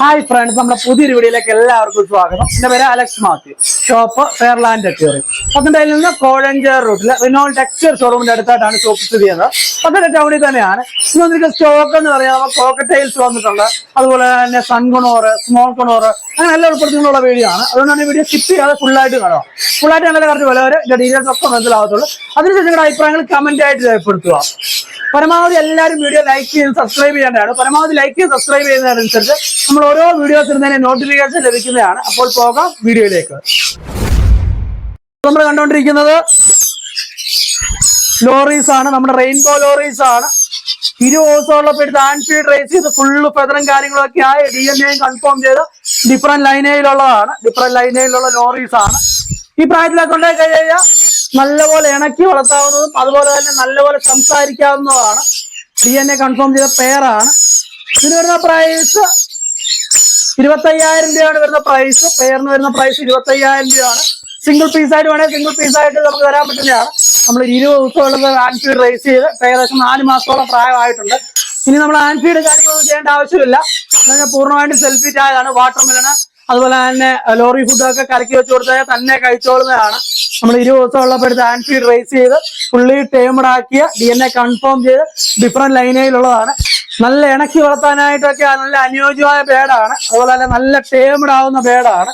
Hi friends നമ്മുടെ പുതിയൊരു വീഡിയോയിലേക്ക് എല്ലാവർക്കും സ്വാഗതം. എന്റെ പേര് അലക്സ് മാത്യു. ഷോപ്പ് ഫെയർലാൻഡ് അക്യൂറി പത്തനംതിട്ടയിൽ നിന്ന് കോഴഞ്ചേർ റൂട്ടിൽ റിനോൾ ടെക്സ്ചർ ഷോറൂമിന്റെ അടുത്തായിട്ടാണ് ഷോപ്പ് സ്ഥിതി ചെയ്യുന്നത്. പത്തനംതിട്ട ടൗണിൽ തന്നെയാണ്. ഇന്ന് വന്നിട്ട് സ്റ്റോക്ക് എന്ന് പറയാം കോക്കറ്റൈൽസ് വന്നിട്ടുണ്ട്. അതുപോലെ തന്നെ സൺകുണോറ് സ്മോൾ കുണോറ് അങ്ങനെ എല്ലാ ഉൾപ്പെടുത്തിയുള്ള വീഡിയോ ആണ്. അതുകൊണ്ടാണ് വീഡിയോ സ്കിപ്പ് ചെയ്യാതെ ഫുള്ളായിട്ട് കാണുക. ഫുള്ളായിട്ട് നല്ല കറക്റ്റ് വില വരെ ഇതിന്റെ ഡീറ്റെയിൽസ് ഒക്കെ മനസ്സിലാവത്തുള്ളൂ അതിനുശേഷം നിങ്ങളുടെ അഭിപ്രായങ്ങൾ കമന്റ് ആയിട്ട് രേഖപ്പെടുത്തുക. പരമാവധി എല്ലാവരും വീഡിയോ ലൈക്ക് ചെയ്ത് സബ്സ്ക്രൈബ് ചെയ്യേണ്ടതാണ്. പരമാവധി ലൈക്ക് ചെയ്ത് സബ്സ്ക്രൈബ് ചെയ്യുന്നതിനനുസരിച്ച് നമ്മൾ ഓരോ വീഡിയോസ് തന്നെ നോട്ടിഫിക്കേഷൻ ലഭിക്കുന്നതാണ്. അപ്പോൾ പോകാം വീഡിയോയിലേക്ക്. നമ്മൾ കണ്ടുകൊണ്ടിരിക്കുന്നത് ലോറീസ് ആണ്. നമ്മുടെ റെയിൻബോ ലോറീസ് ആണ്. ഇരു ഇരുപത് എടുത്ത് ആൻഫീഡ് റേസ് ചെയ്ത് ഫുള്ള് ഫെദറും കാര്യങ്ങളൊക്കെ ആയി ഡി എൻ എയും കൺഫേം ചെയ്ത് ഡിഫറെന്റ് ലൈനയിലുള്ളതാണ് ഡിഫറെന്റ് ലൈനയിലുള്ള ലോറീസ് ആണ്. ഈ പ്രായത്തിലേക്ക് കൊണ്ടുപോയി കഴിഞ്ഞാൽ നല്ലപോലെ ഇണക്കി വളർത്താവുന്നതും അതുപോലെ തന്നെ നല്ലപോലെ സംസാരിക്കാവുന്നതാണ് ഡി എൻ എ കൺഫേം ചെയ്ത പെയറാണ് ഇതിന് വരുന്ന പ്രൈസ് ഇരുപത്തയ്യായിരം രൂപയാണ് വരുന്ന പ്രൈസ് പെയറിന് വരുന്ന പ്രൈസ് ഇരുപത്തി അയ്യായിരം രൂപയാണ്. സിംഗിൾ പീസ് ആയിട്ട് വേണമെങ്കിൽ സിംഗിൾ പീസ് ആയിട്ട് നമുക്ക് തരാൻ പറ്റുന്നതാണ്. നമ്മൾ ഇരുപത് ദിവസമുള്ളത് ആൻഫീഡ് റേസ് ചെയ്ത് ഏകദേശം നാല് മാസത്തോളം പ്രായമായിട്ടുണ്ട്. ഇനി നമ്മൾ ആൻഫീഡ് കാര്യങ്ങളൊന്നും ചെയ്യേണ്ട ആവശ്യമില്ല. പൂർണമായിട്ടും സെൽഫിറ്റ് ആയതാണ്. വാട്ടർ മെലണ് അതുപോലെ തന്നെ ലോറി ഫുഡൊക്കെ കലക്കി വെച്ച് കൊടുത്താൽ തന്നെ കഴിച്ചോളുന്നതാണ്. നമ്മൾ ഇരുപത് ദിവസം ഉള്ളപ്പോഴത്തെ ആൻഫീഡ് റേസ് ചെയ്ത് ഫുള്ളി ടേമഡ് ആക്കിയ ഡി എൻ എ കൺഫേം ചെയ്ത് ഡിഫറെന്റ് ലൈനയിലുള്ളതാണ് നല്ല ഇണക്കി വളർത്താനായിട്ടൊക്കെ നല്ല അനുയോജ്യമായ പേടാണ്. അതുപോലെ തന്നെ നല്ല ടേമഡ് ആവുന്ന പേടാണ്.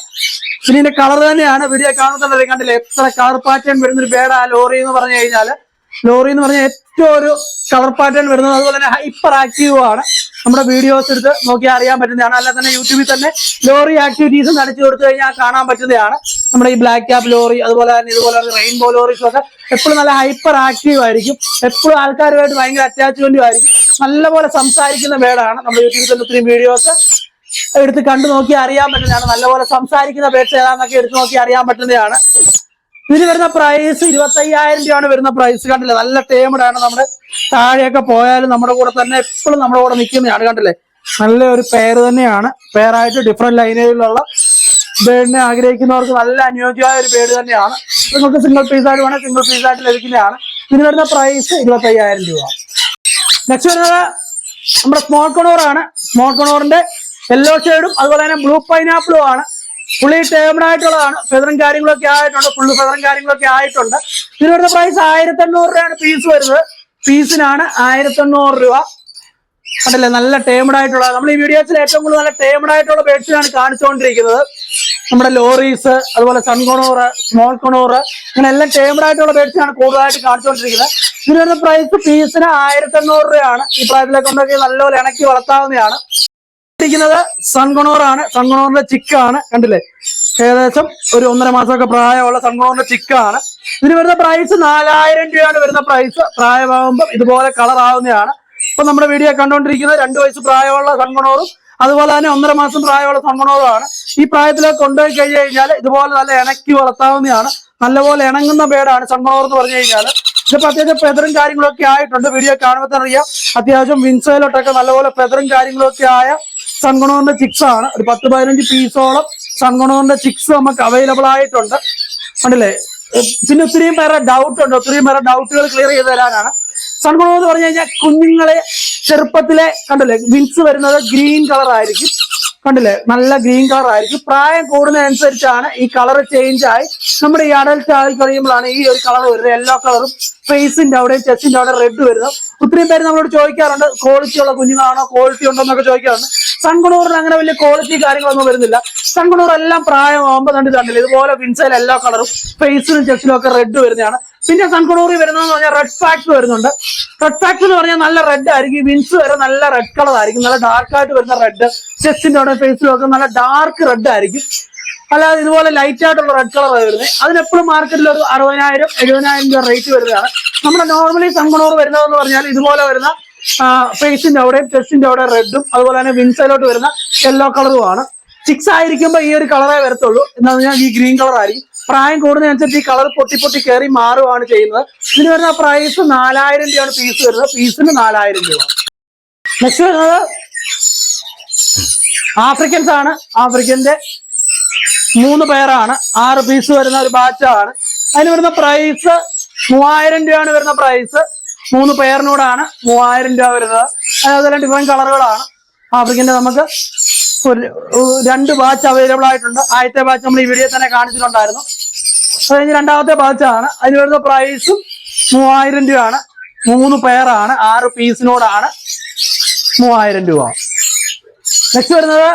പിന്നെ ഇതിന്റെ കളർ തന്നെയാണ്. വീഡിയോ കാണുന്നുണ്ടല്ലോ കണ്ടില്ലേ? എത്ര കളർ പാറ്റേൺ വരുന്ന ഒരു ബേഡാ ലോറി എന്ന് പറഞ്ഞു കഴിഞ്ഞാൽ. ലോറി എന്ന് പറഞ്ഞാൽ ഏറ്റവും ഒരു കളർ പാറ്റേൺ വരുന്നത് അതുപോലെ തന്നെ ഹൈപ്പർ ആക്റ്റീവ് ആണ്. നമ്മുടെ വീഡിയോസ് എടുത്ത് നോക്കിയാൽ അറിയാൻ പറ്റുന്നതാണ്. അല്ലാതെ തന്നെ യൂട്യൂബിൽ തന്നെ ലോറി ആക്ടിവിറ്റീസ് നടത്തി കൊടുത്തു കഴിഞ്ഞാൽ കാണാൻ പറ്റുന്നതാണ്. നമ്മുടെ ഈ ബ്ലാക്ക് ക്യാപ്പ് ലോറി അതുപോലെ തന്നെ ഇതുപോലെ റെയിൻബോ ലോറീസ് ഒക്കെ എപ്പോഴും നല്ല ഹൈപ്പർ ആക്റ്റീവ് ആയിരിക്കും. എപ്പോഴും ആൾക്കാരുമായിട്ട് ഭയങ്കര അറ്റാച്ച്മെന്റും ആയിരിക്കും. നല്ലപോലെ സംസാരിക്കുന്ന വേടാണ് നമ്മുടെ യൂട്യൂബിൽ തന്നെ ഒത്തിരി വീഡിയോസ് എടുത്ത് കണ്ടു നോക്കി അറിയാൻ പറ്റുന്നതാണ്. നല്ലപോലെ സംസാരിക്കുന്ന പേഴ്സ് ഏതാന്നൊക്കെ എടുത്ത് നോക്കി അറിയാൻ പറ്റുന്നതാണ്. ഇതിന് വരുന്ന പ്രൈസ് ഇരുപത്തി അയ്യായിരം രൂപയാണ് വരുന്ന പ്രൈസ് കണ്ടില്ലേ? നല്ല ടേമഡാണ് നമ്മുടെ. താഴെയൊക്കെ പോയാലും നമ്മുടെ കൂടെ തന്നെ എപ്പോഴും നമ്മുടെ കൂടെ നിൽക്കുന്നതാണ് കണ്ടില്ലേ? നല്ല ഒരു പെയർ തന്നെയാണ് പെയറായിട്ട് ഡിഫറെന്റ് ലൈനുകളിലുള്ള ബേഡിനെ ആഗ്രഹിക്കുന്നവർക്ക് നല്ല അനുയോജ്യമായ ഒരു ബേഡ് തന്നെയാണ്. നിങ്ങൾക്ക് സിംഗിൾ പീസ് ആയിട്ട് സിംഗിൾ പീസ് ആയിട്ട് ലഭിക്കുന്നതാണ്. ഇതിന് വരുന്ന പ്രൈസ് ഇരുപത്തി അയ്യായിരം രൂപ. നെക്സ്റ്റ് വരുന്നത് നമ്മുടെ സ്മോൾ കൊണോറാണ് സ്മോൾ കൊണോറിന്റെ യെല്ലോ ഷെയ്ഡും അതുപോലെ തന്നെ ബ്ലൂ പൈനാപ്പിളും ആണ്. പുള്ളി ടേമഡ് ആയിട്ടുള്ളതാണ്. ഫെദറും കാര്യങ്ങളൊക്കെ ആയിട്ടുണ്ട്. ഫുള്ള് ഫെദറും കാര്യങ്ങളൊക്കെ ആയിട്ടുണ്ട്. ഇതിനോട് പ്രൈസ് ആയിരത്തി എണ്ണൂറ് രൂപയാണ് പീസ് വരുന്നത്. പീസിനാണ് ആയിരത്തി എണ്ണൂറ് രൂപ. കണ്ടല്ലേ? നല്ല ടേമഡ് ആയിട്ടുള്ള നമ്മൾ ഈ വീഡിയോസിൽ ഏറ്റവും കൂടുതൽ നല്ല ടേമഡ് ആയിട്ടുള്ള ബേഡ്സിനാണ് കാണിച്ചുകൊണ്ടിരിക്കുന്നത്. നമ്മുടെ ലോറീസ് അതുപോലെ സൺകൊണൂറ് സ്മോൾ കൊണൂറ് അങ്ങനെ എല്ലാം ടേമഡ് ആയിട്ടുള്ള ബേഡ്സിനാണ് കൂടുതലായിട്ട് കാണിച്ചുകൊണ്ടിരിക്കുന്നത്. ഇതിന് വരുന്ന പ്രൈസ് പീസിന് ആയിരത്തി എണ്ണൂറ് രൂപയാണ്. ഈ പ്രായത്തിലെ കൊണ്ടൊക്കെ നല്ലപോലെ ഇണക്കി വളർത്താവുന്നതാണ്. ഇരിക്കുന്നത് സൺഗണോറാണ് സൺഗണോറിന്റെ ചിക്കാണ്. കണ്ടില്ലേ? ഏകദേശം ഒരു ഒന്നര മാസമൊക്കെ പ്രായമുള്ള സൺകുണോറിന്റെ ചിക്കാണ്. ഇതിന് വരുന്ന പ്രൈസ് നാലായിരം രൂപയാണ് വരുന്ന പ്രൈസ് പ്രായമാകുമ്പോൾ ഇതുപോലെ കളർ ആവുന്നതാണ്. ഇപ്പൊ നമ്മുടെ വീഡിയോ കണ്ടുകൊണ്ടിരിക്കുന്നത് രണ്ടു വയസ്സ് പ്രായമുള്ള സൺകുണോറും അതുപോലെ തന്നെ ഒന്നര മാസം പ്രായമുള്ള സൺകുണോറുമാണ്. ഈ പ്രായത്തിലേക്ക് കൊണ്ടുപോയി കഴിഞ്ഞു കഴിഞ്ഞാൽ ഇതുപോലെ നല്ല ഇണക്കി വളർത്താവുന്നതാണ്. നല്ലപോലെ ഇണങ്ങുന്ന പേടാണ് സൺകുണോർ എന്ന് പറഞ്ഞു കഴിഞ്ഞാൽ. ഇതിപ്പോ അത്യാവശ്യം ഫെദറും കാര്യങ്ങളൊക്കെ ആയിട്ടുണ്ട്. വീഡിയോ കാണുമ്പോൾ തന്നെ അറിയാം. അത്യാവശ്യം വിൻസയിലോട്ടൊക്കെ നല്ലപോലെ ഫെദറും കാര്യങ്ങളൊക്കെ ആയ സൺഗുണോറിന്റെ ചിക്സ് ആണ്. ഒരു പത്ത് പതിനഞ്ച് പീസോളം സൺഗുണോറിന്റെ ചിക്സ് നമുക്ക് അവൈലബിൾ ആയിട്ടുണ്ട്. കണ്ടില്ലേ? പിന്നെ ഒത്തിരിയും പേരെ ഡൗട്ട് ഉണ്ട്. ഒത്തിരിയും പേരെ ഡൗട്ടുകൾ ക്ലിയർ ചെയ്ത് തരാനാണ്. സൺഗുണം എന്ന് പറഞ്ഞു കഴിഞ്ഞാൽ കുഞ്ഞുങ്ങളെ ചെറുപ്പത്തിലെ കണ്ടല്ലേ? വിൻസ് വരുന്നത് ഗ്രീൻ കളർ ആയിരിക്കും. കണ്ടില്ലേ? നല്ല ഗ്രീൻ കളർ ആയിരിക്കും. പ്രായം കൂടുന്നതനുസരിച്ചാണ് ഈ കളർ ചേഞ്ച് ആയി. നമ്മുടെ ഈ അഡൽട്ട് ആയി കഴിയുമ്പോഴാണ് ഈ ഒരു കളർ വരുന്നത്. എല്ലാ കളറും ഫേസിന്റെ അവിടെയും ചെസ്റ്റിന്റെ അവിടെ റെഡ് വരുന്നത്. ഒത്തിരി പേര് നമ്മളോട് ചോദിക്കാറുണ്ട് ക്വാളിറ്റി ഉള്ള കുഞ്ഞുങ്ങളാണോ? ക്വാളിറ്റി ഉണ്ടോ? എന്നൊക്കെ ചോദിക്കാറുണ്ട്. സൺകുണൂറിന് അങ്ങനെ വലിയ ക്വാളിറ്റി കാര്യങ്ങളൊന്നും വരുന്നില്ല. സൺകുണൂർ എല്ലാം പ്രായമാകുമ്പോൾ കണ്ടിട്ട് കണ്ടില്ല? ഇതുപോലെ പിൻസൈൽ എല്ലാ കളറും ഫേസിനും ചെസ്റ്റിലും ഒക്കെ റെഡ് വരുന്നതാണ്. പിന്നെ സൺകുണൂറി വരുന്നതെന്ന് പറഞ്ഞാൽ റെഡ് ഫാക്ട് വരുന്നുണ്ട്. റെഡ് ഫാക്ട് എന്ന് പറഞ്ഞാൽ നല്ല റെഡ് ആയിരിക്കും. വിൻസ് വരെ നല്ല റെഡ് കളർ ആയിരിക്കും. നല്ല ഡാർക്ക് ആയിട്ട് വരുന്ന റെഡ് ചെസ്റ്റിന്റെ അവിടെ ഫേസിലും ഒക്കെ നല്ല ഡാർക്ക് റെഡ് ആയിരിക്കും. അല്ലാതെ ഇതുപോലെ ലൈറ്റ് ആയിട്ടുള്ള റെഡ് കളർ വരുന്നത്. അതിനെപ്പോഴും മാർക്കറ്റിൽ ഒരു അറുപതിനായിരം എഴുപതിനായിരം രൂപ റേറ്റ് വരുന്നതാണ്. നമ്മുടെ നോർമലി സംഗണൂർ വരുന്നതെന്ന് പറഞ്ഞാൽ ഇതുപോലെ വരുന്ന ഫേസിന്റെ അവിടെയും ചെസ്റ്റിന്റെ അവിടെ റെഡും അതുപോലെ തന്നെ വിൻസൈലോട്ട് വരുന്ന യെല്ലോ കളറുമാണ് ചിക്സ് ആയിരിക്കുമ്പോൾ ഈ ഒരു കളറേ വരത്തുള്ളൂ. എന്ന് പറഞ്ഞാൽ ഈ ഗ്രീൻ കളർ ആയിരിക്കും. പ്രായം കൂടുന്നതനുസരിച്ച് ഈ കളർ പൊട്ടി പൊട്ടി കയറി മാറുകയാണ് ചെയ്യുന്നത്. ഇതിന് വരുന്ന പ്രൈസ് നാലായിരം രൂപയാണ് പീസ് വരുന്നത്. പീസിന് നാലായിരം രൂപ. നെക്സ്റ്റ് വരുന്നത് ആഫ്രിക്കൻസ് ആണ് ആഫ്രിക്കന്റെ മൂന്ന് പേരാണ് ആറ് പീസ് വരുന്ന ഒരു ബാച്ചാണ് അതിന് വരുന്ന പ്രൈസ് മൂവായിരം രൂപയാണ് വരുന്ന പ്രൈസ് മൂന്ന് പേരിനോടാണ് മൂവായിരം രൂപ വരുന്നത്. അതുപോലെ ഡിഫറെന്റ് കളറുകളാണ് ആഫ്രിക്കന്റെ നമുക്ക് ഒരു രണ്ട് ബാച്ച് അവൈലബിൾ ആയിട്ടുണ്ട്. ആദ്യത്തെ ബാച്ച് നമ്മൾ ഈ വീഡിയോ തന്നെ കാണിച്ചിട്ടുണ്ടായിരുന്നു. അത് കഴിഞ്ഞ് രണ്ടാമത്തെ ബാച്ചാണ് അതിന് വരുന്ന പ്രൈസും മൂവായിരം രൂപയാണ്. മൂന്ന് പെയറാണ്. ആറ് പീസിനോടാണ് മൂവായിരം രൂപ. നെക്സ്റ്റ് വരുന്നത്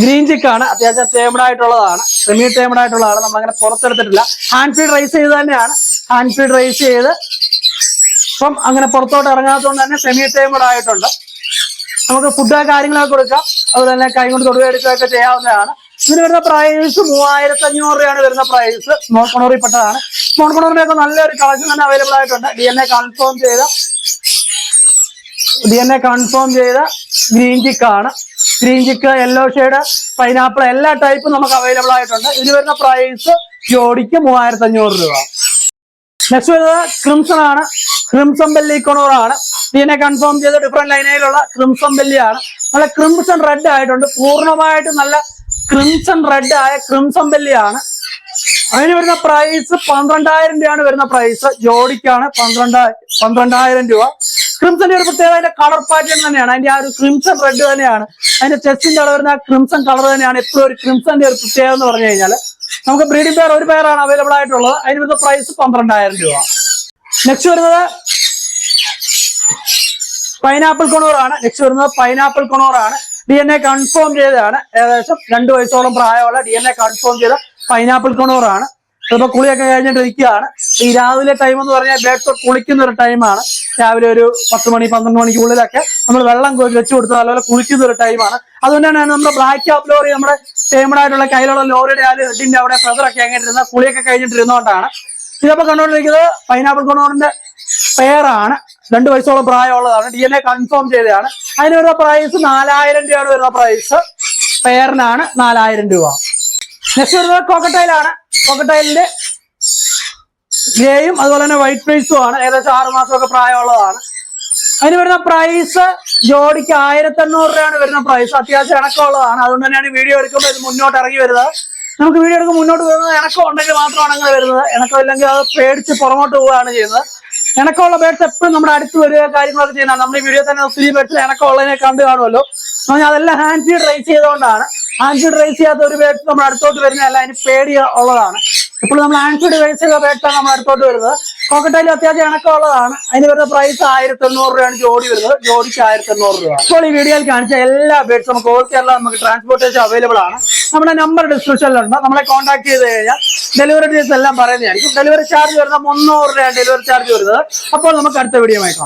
ഗ്രീൻ ചിക്കാണ് അത്യാവശ്യം ടേമഡ് ആയിട്ടുള്ളതാണ്. സെമി ടേമഡ് ആയിട്ടുള്ളതാണ്. നമ്മൾ അങ്ങനെ പുറത്തെടുത്തിട്ടില്ല. ഹാൻഡ് ഫീഡ് റൈസ് ചെയ്ത് തന്നെയാണ്. ഹാൻഡ് ഫീഡ് റൈസ് ചെയ്ത് ഇപ്പം അങ്ങനെ പുറത്തോട്ട് ഇറങ്ങാത്തതുകൊണ്ട് തന്നെ സെമി ടേമഡ് ആയിട്ടുണ്ട്. നമുക്ക് ഫുഡ് കാര്യങ്ങളൊക്കെ കൊടുക്കാം. അതുപോലെ തന്നെ കൈ കൊണ്ട് തൊടുകയെടുക്കുകയൊക്കെ ചെയ്യാവുന്നതാണ്. ഇതിന് വരുന്ന പ്രൈസ് മൂവായിരത്തി അഞ്ഞൂറ് രൂപയാണ് വരുന്ന പ്രൈസ് സ്മോൾ കൊണോറിൽ പെട്ടതാണ് സ്മോൾ കൊണോറിന്റെ ഒക്കെ നല്ലൊരു കളക്ഷൻ തന്നെ അവൈലബിൾ ആയിട്ടുണ്ട്. ഡി എൻ എ കൺഫേം ചെയ്ത ഡി എൻ എ കൺഫേം ചെയ്ത ഗ്രീൻ ചിക്ക് ആണ്. Green cheek yellow shade pineapple എല്ലാ ടൈപ്പും നമുക്ക് അവൈലബിൾ ആയിട്ടുണ്ട്. ഇതിന് വരുന്ന പ്രൈസ് ജോഡിക്ക് മൂവായിരത്തി അഞ്ഞൂറ് രൂപ. നെക്സ്റ്റ് വരുന്നത് ക്രിംസൺ ആണ്. ക്രിംസൺ ബെല്ലി കൊണോർ ആണ്. ഇതിനെ കൺഫേം ചെയ്ത ഡിഫറെന്റ് ലൈനയിലുള്ള ക്രിംസൺ ബെല്ലി ആണ്. നല്ല ക്രിംസൺ റെഡ് ആയിട്ടുണ്ട്. പൂർണമായിട്ട് നല്ല ക്രിംസൺ റെഡ് ആയ ക്രിംസൺ ബെല്ലി ആണ്. അതിന് വരുന്ന പ്രൈസ് പന്ത്രണ്ടായിരം രൂപയാണ് വരുന്ന പ്രൈസ് ജോഡിക്കാണ് പന്ത്രണ്ടായിരം പന്ത്രണ്ടായിരം രൂപ. ക്രിംസന്റെ ഒരു പ്രത്യേകത അതിന്റെ കളർ പാറ്റേൺ തന്നെയാണ്. അതിന്റെ ആ ഒരു ക്രിംസൺ റെഡ് തന്നെയാണ്. അതിന്റെ ചെസ്റ്റിന്റെ അളവ് വരുന്ന ക്രിംസൺ കളർ തന്നെയാണ് എപ്പോഴും ഒരു ക്രിംസന്റെ ഒരു പ്രത്യേകത എന്ന് പറഞ്ഞു കഴിഞ്ഞാൽ. നമുക്ക് ബ്രീഡിംഗ് പെയർ ഒരു പെയറാണ് അവൈലബിൾ ആയിട്ടുള്ളത്. അതിന് വരുന്ന പ്രൈസ് പന്ത്രണ്ടായിരം രൂപ. നെക്സ്റ്റ് വരുന്നത് പൈനാപ്പിൾ കൊണൂറാണ് നെക്സ്റ്റ് വരുന്നത് പൈനാപ്പിൾ കൊണൂറാണ് ഡി എൻ എ കൺഫേം ചെയ്തതാണ്. ഏകദേശം രണ്ടു വയസ്സോളം പ്രായമുള്ള ഡി എൻ എ കൺഫേം ചെയ്ത പൈനാപ്പിൾ കൊണൂറാണ് ഇപ്പൊ കുളിയൊക്കെ കഴിഞ്ഞിട്ട് ഇരിക്കുകയാണ് ഈ രാവിലെ ടൈം എന്ന് പറഞ്ഞാൽ ബ്ലഡ് കുളിക്കുന്ന ഒരു ടൈമാണ് രാവിലെ ഒരു പത്ത് മണി പന്ത്രണ്ട് മണിക്കുള്ളിലൊക്കെ നമ്മൾ വെള്ളം കോരി വെച്ച് കൊടുത്താൽ അതുപോലെ കുളിക്കുന്ന ഒരു ടൈമാണ് അതുകൊണ്ടാണ് നമ്മുടെ ബ്ലാക്ക് ആപ്പ് ലോറി നമ്മുടെ ഫേമഡായിട്ടുള്ള കയ്യിലുള്ള ലോറിയുടെ ആ ഹെഡിന്റെ അവിടെ ഫെദറൊക്കെ അങ്ങനെ കുളിയൊക്കെ കഴിഞ്ഞിട്ടിരുന്നോണ്ടാണ്. ഇതിപ്പോ കണ്ടുകൊണ്ടിരിക്കുന്നത് പൈനാപ്പിൾ കൊണോറിന്റെ പെയറാണ് രണ്ട് വയസ്സോളം പ്രായമുള്ളതാണ്. ഡി എൻ എ കൺഫേം ചെയ്തതാണ്. അതിന് വരുന്ന പ്രൈസ് നാലായിരം രൂപയാണ് വരുന്ന പ്രൈസ് പെയറിനാണ് നാലായിരം രൂപ. നെക്സ്റ്റ് വരുന്നത് കോക്കട്ടൈലാണ് കോക്കട്ടൈലിന്റെ ഗ്രേയും അതുപോലെ തന്നെ വൈറ്റ് പ്രൈസും ആണ്. ഏകദേശം ആറു മാസമൊക്കെ പ്രായമുള്ളതാണ്. അതിന് വരുന്ന പ്രൈസ് ജോഡിക്ക് ആയിരത്തി എണ്ണൂറ് രൂപയാണ് വരുന്ന പ്രൈസ് അത്യാവശ്യം ഇണക്കമുള്ളതാണ്. അതുകൊണ്ട് തന്നെയാണ് വീഡിയോ എടുക്കുമ്പോൾ ഇത് മുന്നോട്ട് ഇറങ്ങി വരുന്നത്. നമുക്ക് വീഡിയോ എടുക്കുമ്പോൾ മുന്നോട്ട് വരുന്നത് ഇണക്കം ഉണ്ടെങ്കിൽ മാത്രമാണ് അങ്ങനെ വരുന്നത്. ഇണക്കം ഇല്ലെങ്കിൽ അത് പേടിച്ച് പുറമോട്ട് പോവുകയാണ് ചെയ്യുന്നത്. ഇണക്കമുള്ള ബേഡ്സ് എപ്പോഴും നമ്മുടെ അടുത്ത് വരിക കാര്യങ്ങളൊക്കെ ചെയ്യുന്നതാണ് നമ്മുടെ വീഡിയോ തന്നെ ഒത്തിരി ബേഡ്സ് ഇണക്കമുള്ളതിനെ കണ്ടു കാണുമല്ലോ. പറഞ്ഞാൽ അതെല്ലാം ഹാൻഡ് ഫീഡ് റൈസ് ചെയ്തുകൊണ്ടാണ്. ഹാൻഡ് ഫീഡ് റൈസ് ചെയ്യാത്ത ഒരു ബേഡ്സ് നമ്മുടെ അടുത്തോട്ട് വരുന്നതല്ല അതിന് പേടി ഉള്ളതാണ് ഇപ്പോൾ നമ്മൾ ഹാൻഡ് ഫീഡ് റൈസ് ചെയ്ത ബേഡ്സാണ് നമ്മുടെ അടുത്തോട്ട് വരുന്നത്. കോക്കട്ടയിൽ അത്യാവശ്യം ഇണക്കമുള്ളതാണ് അതിന് വരുന്ന പ്രൈസ് ആയിരത്തി എണ്ണൂറ് രൂപയാണ് ജോഡി വരുന്നത്. ജോഡിക്ക് ആയിരത്തി എണ്ണൂറ് രൂപ. ഇപ്പോൾ ഈ വീഡിയോയിൽ കാണിച്ച എല്ലാ ബേഡ്സും നമുക്ക് ഓൾ കേരള നമുക്ക് ട്രാൻസ്പോർട്ടേഷൻ അവൈലബിൾ ആണ്. നമ്മുടെ നമ്പർ ഡിസ്ക്രിപ്ഷനിലുണ്ട് നമ്മളെ കോൺടാക്ട് ചെയ്ത് കഴിഞ്ഞാൽ ഡെലിവറി ഡീസ് എല്ലാം പറയുന്നതായിരിക്കും. ഡെലിവറി ചാർജ് വരുന്ന മുന്നൂറ് രൂപയാണ് ഡെലിവറി ചാർജ് വരുന്നത്. അപ്പോൾ നമുക്ക് അടുത്ത വീഡിയോ ആയി